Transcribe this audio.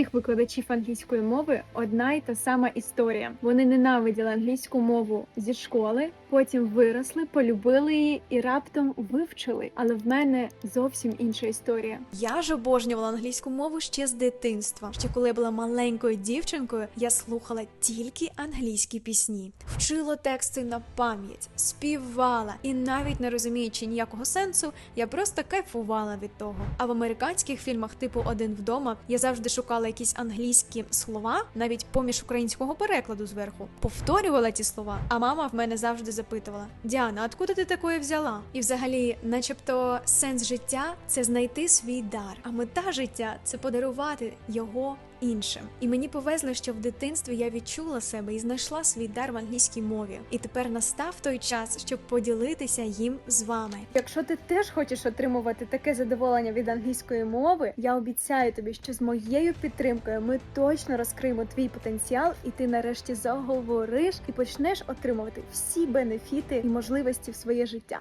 всіх викладачів англійської мови одна й та сама історія. Вони ненавиділи англійську мову зі школи, потім виросли, полюбили її і раптом вивчили. Але в мене зовсім інша історія. Я ж обожнювала англійську мову ще з дитинства. Ще коли я була маленькою дівчинкою, я слухала тільки англійські пісні, вчила тексти на пам'ять, співала і навіть не розуміючи ніякого сенсу, я просто кайфувала від того. А в американських фільмах, типу Один вдома, я завжди шукала якісь англійські слова, навіть поміж українського перекладу зверху, повторювала ті слова. А мама в мене завжди запитувала: Діана, откуда ти такое взяла? І взагалі, начебто, сенс життя це знайти свій дар, а мета життя це подарувати його іншим. І мені повезло, що в дитинстві я відчула себе і знайшла свій дар в англійській мові. І тепер настав той час, щоб поділитися їм з вами. Якщо ти теж хочеш отримувати таке задоволення від англійської мови, я обіцяю тобі, що з моєю підтримкою ми точно розкриємо твій потенціал, і ти нарешті заговориш і почнеш отримувати всі бенефіти і можливості в своє життя.